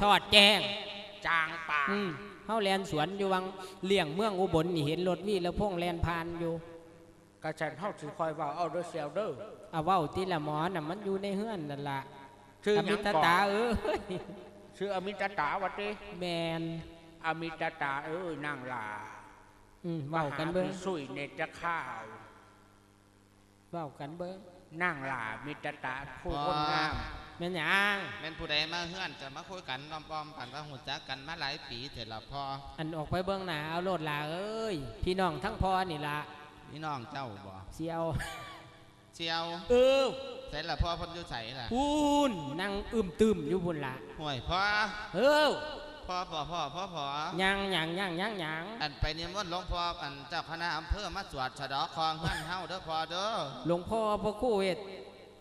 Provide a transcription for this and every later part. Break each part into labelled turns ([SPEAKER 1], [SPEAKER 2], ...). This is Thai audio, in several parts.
[SPEAKER 1] สอดแจ้ง
[SPEAKER 2] จางป่า
[SPEAKER 1] อืมเฮาแลนสวนอยู่วังเลี่ยงเมืองอุบลนี่เห็นรถวีแล้วพงแลนผ่านอยู่
[SPEAKER 2] กระชันเฮาสิคอยเว่าเอาเด้อเซียวเด้อ
[SPEAKER 1] เอาเว้าติละหมอน่ะมันอยู่ในเฮือนนั่นล่ะ
[SPEAKER 2] ชื่อ
[SPEAKER 1] อ
[SPEAKER 2] ห
[SPEAKER 1] มิ
[SPEAKER 2] ยัง
[SPEAKER 1] ต
[SPEAKER 2] ก่อน
[SPEAKER 1] ตาเอ้ย
[SPEAKER 2] ชื่ออมิตตาวะติ
[SPEAKER 1] แมน
[SPEAKER 2] อมิตตาเอ้ยนางลา
[SPEAKER 1] อืมเว้ากันเบิ่ง
[SPEAKER 2] มหพิสุยเนตรข้าว
[SPEAKER 1] เว้ากันเบิ่ง
[SPEAKER 2] นางลามิตรตาผู้คนงาม
[SPEAKER 1] แม่นหยัง
[SPEAKER 3] แม่นผู้ใดมาเฮือนจะมาคุยกันอ้อมๆผ่านว่าหูจักกันมาหลายปีเสร็จแล้วพอ
[SPEAKER 1] อันออกไปเบิ่งหน้าเอาโลดล่ะเอ้ยพี่น้องทั้งพ่อนี่ล่ะ
[SPEAKER 3] พี่น้องเจ้าบ่
[SPEAKER 1] เสียว
[SPEAKER 3] เชียว
[SPEAKER 1] เออ
[SPEAKER 3] เสร็จแล้วพ่อเพ่นอยู่ใส่ล่ะ
[SPEAKER 1] พูนนั่งอึมตึมอยู่พุ่นล่ะ
[SPEAKER 3] ห่วยพ่อ
[SPEAKER 1] เออ
[SPEAKER 3] พ่อพ่อพ่อพ่อพ่อ
[SPEAKER 1] ยังยังยังยังยัง
[SPEAKER 3] อันไปนิมนต์หลวงพ่ออันเจ้าคณะอำเภอมาสวดฉะเดอคองเฮือนเฮาเด้อพ่อเด้อ
[SPEAKER 1] หลวงพ่อพระครู่เวท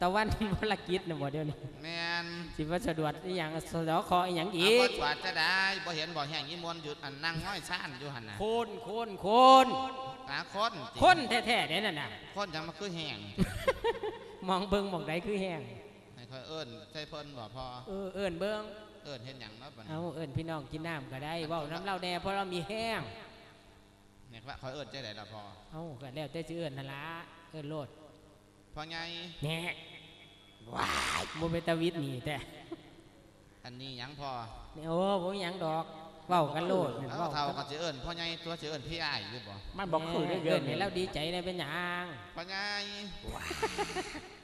[SPEAKER 1] ตะวันวรกิจน่ะบ่เดี๋ยวนี้
[SPEAKER 3] แม่น
[SPEAKER 1] สิว่าสะดวกอีหยังสะดอคออีหยัง
[SPEAKER 3] เอา
[SPEAKER 1] อี
[SPEAKER 3] บ่
[SPEAKER 1] ก
[SPEAKER 3] สวดจะได้บ่เห็นบ่แห้งนิมนต์หยุดอันนั่งห้อยซ่านอยู่หั่นน่ะ
[SPEAKER 1] โคนโคนโคน
[SPEAKER 3] หาคนติ
[SPEAKER 1] คนแท้ๆเด้นั่นน่ะ
[SPEAKER 3] คนจังมาคือแห้ง
[SPEAKER 1] มองเบิ่งหมองใดคือแห้ง
[SPEAKER 3] ให้ค่อยเอิ้นใส่เพิ่นบ่พ่อ
[SPEAKER 1] เออเอิ้นเบิ่ง
[SPEAKER 3] เอิ้นเฮ็ดหยังเนาะบัดนี้
[SPEAKER 1] เอาเอิ้นพี่น้องกินน้ำก็ได้เว้าน้ำเหล้าแน่เพราะเรามีแห้ง
[SPEAKER 3] เนี่ยว่าค่อยเอิ้นจังได๋ล่ะพ่อ
[SPEAKER 1] เอาก็แล้วแต่สิเอิ้นนั่นล่ะเอิ้นโลด
[SPEAKER 3] พ่อใหญ่
[SPEAKER 1] แหน่ว้ายบ่เป็นตาวิทย์นี่แต่
[SPEAKER 3] อันนี้หยังพ่อ
[SPEAKER 1] นี่โอ้บ่มีหยังดอกเว้ากันโลดนั่น
[SPEAKER 3] เอา
[SPEAKER 1] เว้า
[SPEAKER 3] เท่า
[SPEAKER 1] กั
[SPEAKER 3] ก็สิเอิ้นพ่อใหญ่ตัวสิเอิ้นพี่อ้ายอยู่บ่
[SPEAKER 2] มันบอกคือได้เย
[SPEAKER 1] เอิ้
[SPEAKER 2] อะ
[SPEAKER 1] นให้เราดีใจได้เป็นหยัง
[SPEAKER 3] พ่อใหญ่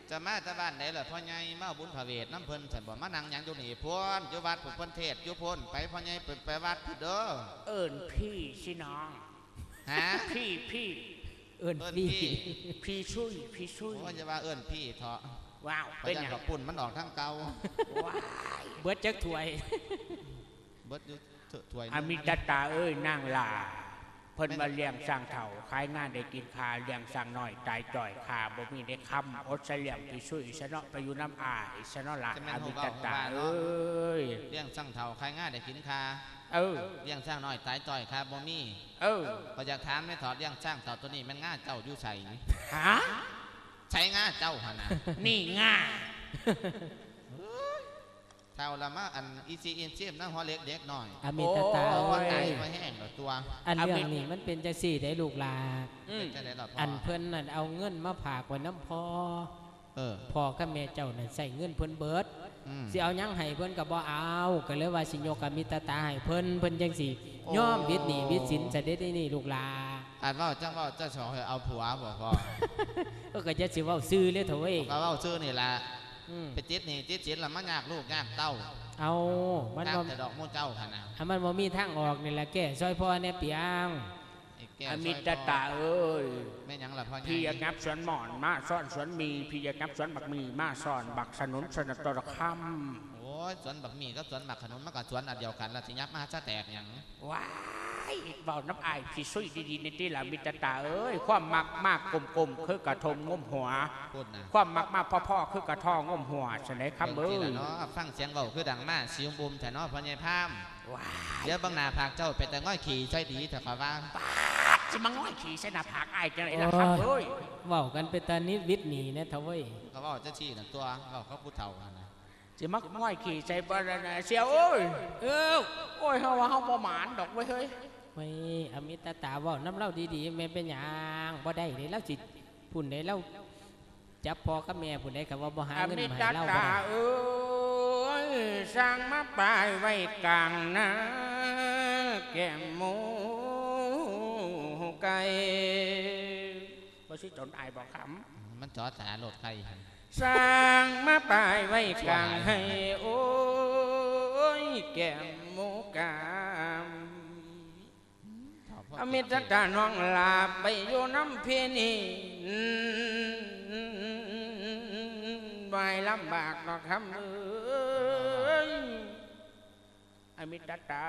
[SPEAKER 3] จะมาแต่บ้านไหนล่ะพ่อใหญ่มาเอาบุญพระเวทน้ำเพิ่นฉันบ่มานั่งหยังอยู่นี่พุ่นอยู่วัดพุ่นเพิ่นเทศน์อยู่พุ่นไปพ่อใหญ่ไปไปวัดพุ่นเด้อ
[SPEAKER 2] เอิญพี่สิน้อง
[SPEAKER 3] ฮะ
[SPEAKER 2] พี่พี่
[SPEAKER 1] เอิ้น
[SPEAKER 3] เอิ้น
[SPEAKER 1] พี่
[SPEAKER 3] พี่
[SPEAKER 2] พี่ชุยพี่ชุย
[SPEAKER 3] โอ้ยจะว่าเอิ้นพี่เถาะ
[SPEAKER 2] ว้าว
[SPEAKER 3] เพราะ
[SPEAKER 2] เป็น
[SPEAKER 3] ยั
[SPEAKER 2] หยัง
[SPEAKER 3] ดอกปุ่นมันออกทางเก่า
[SPEAKER 2] ว้าย
[SPEAKER 1] เบิดจักถ้วย
[SPEAKER 3] เบิดอยู่ถ้วยห
[SPEAKER 2] อ
[SPEAKER 3] นึ่ง
[SPEAKER 2] มิตตาเอ้ยนางลา เพิ่นมาเลี้ยงสร้างเถ่าขายงานได้กินคาเลี้ยงสร้างน้อยตายจ่อยคาบ่มีได้คำอดเสลี่ยมพี่ชุยสนอไปอยู่น้ำอายสนอละอมิตตาเอ้ย
[SPEAKER 3] เลี้ยงสร้างเฒ่าใครง่ายได้กินคา
[SPEAKER 2] เออ
[SPEAKER 3] เลี้ยงสร้างน้อยตายจ่อยคาบ่มี
[SPEAKER 2] เออ
[SPEAKER 3] พออยากถามแม่ถอดเลี้ยงสร้างเฒ่าตัวนี้มันง่าเจ้าอยู่ใส่
[SPEAKER 2] ฮะ
[SPEAKER 3] ใช้ง่าเจ้าหั่นน่ะ
[SPEAKER 2] นี่ง่า
[SPEAKER 3] เท่าละมาอันอีซีอินซีมนั่งหัวเล็กเด็กหน่อย
[SPEAKER 1] อมิตตา
[SPEAKER 3] เพราะว่า
[SPEAKER 1] เอ้
[SPEAKER 3] ไก่
[SPEAKER 1] ย
[SPEAKER 3] มาแห้งกับตัว
[SPEAKER 1] อันเรื่องนี้มันเป็นจังซี่ได้ลูกหลา
[SPEAKER 2] อืม
[SPEAKER 3] เป็นจะได้หรอพ่อ
[SPEAKER 1] อั
[SPEAKER 3] อั
[SPEAKER 1] นเพิ่นนั่นเอาเงินมาผากไว้น้ำพอ
[SPEAKER 3] เออ
[SPEAKER 1] พ่อกับแม่เจ้านั่นใส่เงินเพิ่นเบิด
[SPEAKER 3] อืม
[SPEAKER 1] สิเอาหยังให้เพิ่นก็บ่เอา ก็เลยว่าสิยกอมิตตาให้เพิ่นเพิ่นจังสิ
[SPEAKER 3] โอ้
[SPEAKER 1] ยอมบิดหนี้บิดสินจะได้ได้นี่ลูกหลา
[SPEAKER 3] อาจว่าจังว่าเจ้าชอยเอาผัวบ่พ่อ
[SPEAKER 1] ก็ก็จะสิเว้าซื่อเลยเถอะเว้ย
[SPEAKER 3] ก็เว่าชื่อนี่ละ
[SPEAKER 1] อืม
[SPEAKER 3] ไปจิตนี่จิตจิตละมันยากลูกยากเต้า
[SPEAKER 1] เอามัน
[SPEAKER 3] ตาม
[SPEAKER 1] บ่
[SPEAKER 3] แต่ดอกมูเจ้าค่ะนะ
[SPEAKER 1] ถ้ามันบ่มีทางออกนี่ล่ะแก้ซอยพ่อแน่เปียง
[SPEAKER 3] ไอ้แก้ว
[SPEAKER 2] อ
[SPEAKER 3] ซย
[SPEAKER 2] มิตตาเอ้ย
[SPEAKER 3] แม่หยังล่ะพ่อใหญ่
[SPEAKER 2] พี่อยากงับสวนหมอนมาซ่อนสวนมีพี่อยากงับสวนบักมีมาซ่อนบักสนุนสนตรค
[SPEAKER 3] โอ้ ยสวนบักหมี่ก็สวนบักขนุนมันก็สวนอันเดียวกันละสิยับมาซะแตกหยังำ
[SPEAKER 2] ว้ายเบาน้ำอายพี่ซุยดีๆในที่หละมิตรตาเอ้ยความมักมากกลมๆคือกระทงงมหัว
[SPEAKER 3] พูดนะ
[SPEAKER 2] ความมักมากพ่อๆคือกระทองงมหัวฉะนั้นครับเอ้
[SPEAKER 3] พิ่นสิ
[SPEAKER 2] ย
[SPEAKER 3] ล่ะเนาะฟังเสียงเบาคือดังมากสิวบุมแต่เนาะพ่อใหญ่พาม
[SPEAKER 2] ว้าย
[SPEAKER 3] เดี๋ยวบางหนาภาคเจ้าเป็นแต่ง่อยขี่ใช่ดีแต่ขอว่า
[SPEAKER 2] จะมาง่อยขี่เสนาผากอายจังไรล่ะครับเอ้ย
[SPEAKER 1] เว้ากันเป็นตานิดวิทย์หนีนะเถอะเว้ย
[SPEAKER 3] ก็เว่าเจ้าชี้น่ะตัวเว่าเขาพูดเท่ากันนะ
[SPEAKER 2] จะมาง่อยขี่ใส่บาราณาเสียวเอ้ย
[SPEAKER 1] เอ้า
[SPEAKER 2] โอ้ยเฮาว่าเฮาบ่หมานดอกไว้ยเฮ้ย
[SPEAKER 1] เว้ยอมิตตาเว้าน้ำเล่าดีๆแม่เป็นหยังบ่ได้เด้เราสิพุ่นได้เราจับพ่อกับแม่พุ่นได้ก็ว่าบ่หา
[SPEAKER 2] อ
[SPEAKER 1] เงิน
[SPEAKER 2] มิ
[SPEAKER 1] มา
[SPEAKER 2] ต
[SPEAKER 1] ให้เราบ่
[SPEAKER 2] ตา
[SPEAKER 1] ได้
[SPEAKER 2] เอ้ยสร้างมาปลายไว้กลางนาแก้มหมูไก่บ่สิจนอายบอกคำ
[SPEAKER 3] มันจอดสาโหลดใครหั่น
[SPEAKER 2] สร้างมาปลายไว้กลางให้โอ้ยแก้มหมูกามอมิตรตาน้องลาไปอยู่น้ำเพนีไว้ลำบากเนอกคำเอ้ยอมิตรตา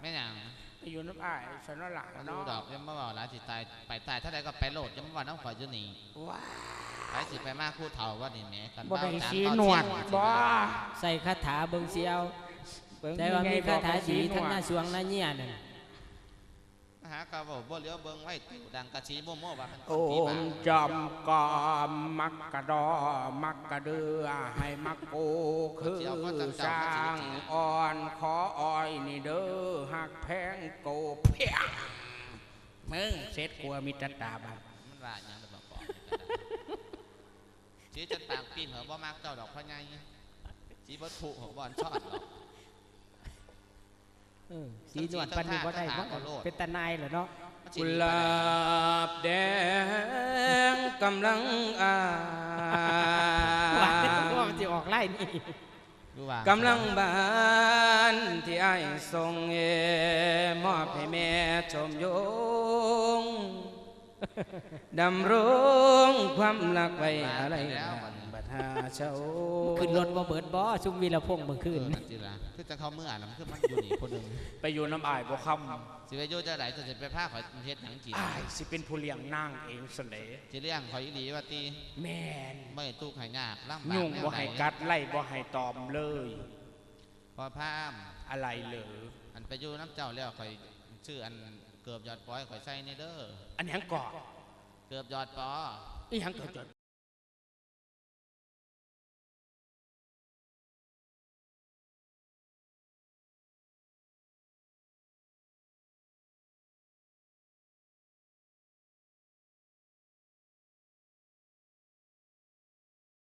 [SPEAKER 3] แม่หยัง
[SPEAKER 2] ไปอยู่น้ำอ้ายสนหลัง
[SPEAKER 3] มัน
[SPEAKER 2] เนาะ
[SPEAKER 3] รู้ดอกยังมาบอกหลายสิตายไปตายถ้าใดก็ไปโหลดยังมาว่าน้องข่อยอยู่นี่
[SPEAKER 2] ว้า
[SPEAKER 3] ไปสิไปมากคู่เฒ่าว่านี่แหม่กัน
[SPEAKER 2] บ่ได้
[SPEAKER 3] เา
[SPEAKER 2] สี
[SPEAKER 3] ตาม
[SPEAKER 2] หนวด
[SPEAKER 3] เา
[SPEAKER 2] บ่
[SPEAKER 1] ใส่คาถาเบิ่งเสียว
[SPEAKER 2] เบิ่ง
[SPEAKER 1] แต่ว่ามี
[SPEAKER 2] ไง
[SPEAKER 1] คาถา
[SPEAKER 2] บอก
[SPEAKER 1] ดี
[SPEAKER 2] สีหนวด
[SPEAKER 1] ทั้งหน้าสวงหน้าเหี้ยนั่น
[SPEAKER 3] อ่าหากระบอกบ่เหลียวเบิ่งไว้ติวดังกะชีโม่โม่ว่ามัน
[SPEAKER 2] โอ
[SPEAKER 3] ผีบ้าม
[SPEAKER 2] จอมกอมมักกะดอมักกะเดือให้มักโกคือสร้างอ่อนขออ้อยนี่เด้อหักแพงโกเพียงมึงเสร็จกลัวมีตาตาบัน
[SPEAKER 3] มันว่าหยังได้บอกบอก จีจนปากปีนเหรอบ่มักเจ้าดอกพ่อใหญ่จีบ่ถูกหัวบอลชอดหรอก
[SPEAKER 1] เออสีหนวดปันนี้บ่ได้บ่เป็นตานายเหรอเนาะ
[SPEAKER 3] มันสิ
[SPEAKER 2] กุ
[SPEAKER 3] ดี
[SPEAKER 2] ห
[SPEAKER 3] ปาน
[SPEAKER 2] ลา
[SPEAKER 3] ใด
[SPEAKER 2] บแดงกำลังอา
[SPEAKER 1] ว่าว่ามันสิออกไล่นี่
[SPEAKER 3] ดูว่ากำ
[SPEAKER 2] ลังบานที่ไอ้ายส่งเอมอบให้แม่ชมยง ดำรงความรักไว้อะไรบัดหาเช้า
[SPEAKER 1] ขึ้นรถบ่เบิดบ่ชุมวีรพงษ์เมื่อ
[SPEAKER 3] เอ
[SPEAKER 1] คื
[SPEAKER 3] อนนั่นสิล่ะคือจะเข้าเมื่อน่ะมันคือมันอยู่นี่คนหนึง
[SPEAKER 2] ไปอยู่น้ำอายบ่ค
[SPEAKER 3] สิไปอยู่จะไหนจะสิไปพาข่อยเฮ็ดหยังกินำ
[SPEAKER 2] อายสิเป็นผู้เลี้ยงนางเองเสนอ
[SPEAKER 3] สิเลี้ยงข่อยอีหลีว่าติ
[SPEAKER 2] แม่น
[SPEAKER 3] ไม่ทุกข์ให้ยากลำบาก
[SPEAKER 2] ยุ่ง
[SPEAKER 3] แนว
[SPEAKER 2] บ่
[SPEAKER 3] ใด
[SPEAKER 2] ให้กัดไล่บ่ให้ตอมเลย
[SPEAKER 3] พอพาม
[SPEAKER 2] อะไรเลย
[SPEAKER 3] อันไปอยู่น้ำเจ้าแล้วข่อยชื่ออัน เกือบยอดปอยข่อยใส่นี่เด้อ
[SPEAKER 2] อันหยังก่อ
[SPEAKER 3] เกือบยอดปอ
[SPEAKER 2] อีหยังเกิดจด